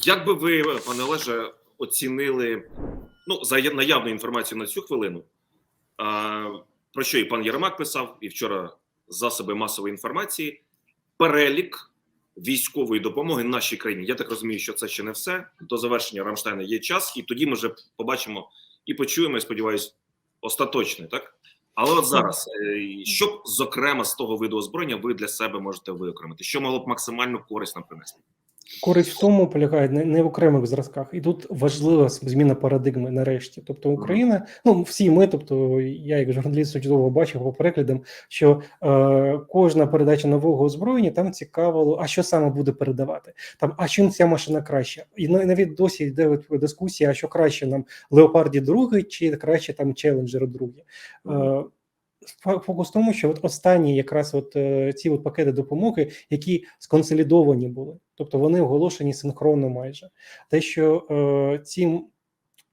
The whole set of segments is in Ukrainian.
Як би ви, пане Олеже, оцінили ну, за наявну інформацію на цю хвилину, а, про що і пан Єрмак писав, і вчора засоби масової інформації, перелік військової допомоги нашій країні. Я так розумію, що це ще не все. До завершення Рамштайна є час, і тоді ми вже побачимо і почуємо, я сподіваюся, остаточне, так? Але от зараз, е, що зокрема з того виду озброєння ви для себе можете виокремити? Що могло б максимально корисно принести? Користь в тому полягає не, в окремих зразках, і тут важлива зміна парадигми нарешті. Тобто Україна, ну всі ми, тобто я як журналіст чудово бачив по переглядам, що е, кожна передача нового озброєння там цікавило, а що саме буде передавати. Там, а чим ця машина краща? І навіть досі йде дискусія, а що краще нам Леопарді другий чи краще там Челенджер другий. Е, Фокус в тому, що от останні якраз от е, ці от пакети допомоги, які сконсолідовані були, тобто вони оголошені синхронно майже. Те, що е, ці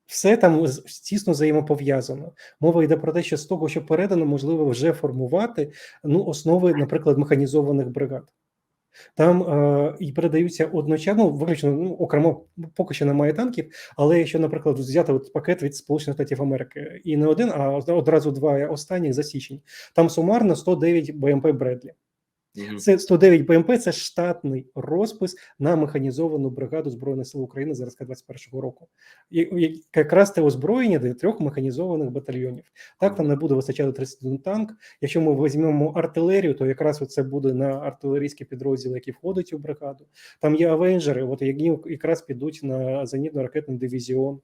все там тісно взаємопов'язано. Мова йде про те, що з того, що передано, можливо вже формувати ну, основи, наприклад, механізованих бригад. Там е, і передаються одночасно, ну, виключно ну, окремо поки що немає танків. Але якщо, наприклад, взяти от пакет від Сполучених Штатів Америки, і не один, а одразу два останніх за січень, там сумарно 109 БМП Бредлі. Це 109 БМП, це штатний розпис на механізовану бригаду Збройних сил України зразка 21-го року. І якраз те озброєння для трьох механізованих батальйонів. Так, там не буде вистачати 31 танк. Якщо ми візьмемо артилерію, то якраз це буде на артилерійські підрозділи, які входять у бригаду. Там є авенджери, от які якраз підуть на зенітно-ракетний дивізіон.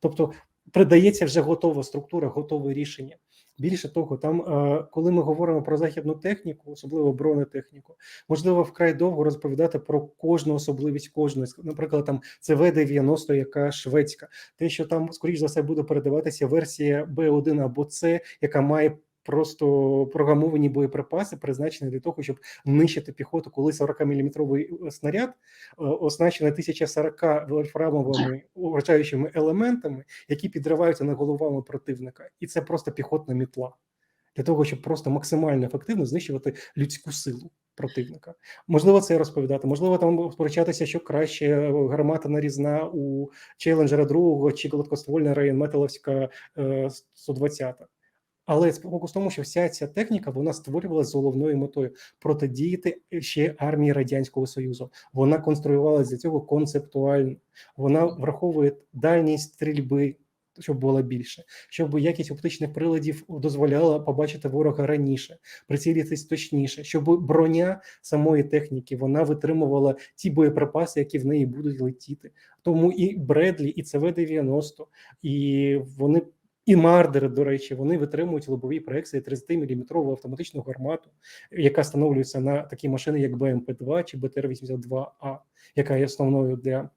Тобто придається вже готова структура, готове рішення. Більше того, там, е, коли ми говоримо про західну техніку, особливо бронетехніку, можливо, вкрай довго розповідати про кожну особливість кожної. Наприклад, там це В-90, яка шведська, те, що там, скоріш за все, буде передаватися версія Б1 або С, яка має просто програмовані боєприпаси, призначені для того, щоб нищити піхоту, коли 40-мм снаряд е, оснащений 1040 вольфрамовими вражаючими елементами, які підриваються на головами противника, і це просто піхотна мітла для того, щоб просто максимально ефективно знищувати людську силу противника. Можливо, це розповідати, можливо, там сперечатися, що краще е, гармата нарізна у челенджера другого чи гладкоствольна рейнметаловська е, 120. Але фокус в тому, що вся ця техніка вона створювалася з головною метою протидіяти ще армії радянського союзу. Вона конструювалася для цього концептуально. Вона враховує дальність стрільби, щоб було більше, щоб якість оптичних приладів дозволяла побачити ворога раніше, прицілитись точніше, щоб броня самої техніки вона витримувала ті боєприпаси, які в неї будуть летіти. Тому і Бредлі, і ЦВ-90, і вони. І мардери, до речі, вони витримують лобові проекції 30-мм автоматичну гармату, яка встановлюється на такі машини, як БМП-2 чи БТР-82А, яка є основною для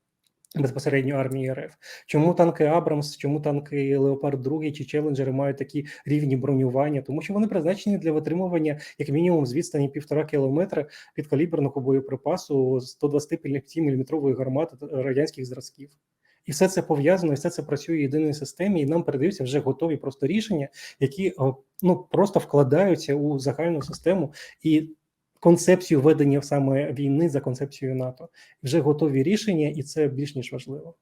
безпосередньо армії РФ. Чому танки Абрамс, чому танки Леопард 2 чи Челенджери мають такі рівні бронювання? Тому що вони призначені для витримування як мінімум з відстані півтора кілометра від каліберного боєприпасу 125-мм гармати радянських зразків. І все це пов'язано, і все це працює в єдиній системі, і нам передаються вже готові просто рішення, які ну просто вкладаються у загальну систему і концепцію ведення саме війни за концепцією НАТО. Вже готові рішення, і це більш ніж важливо.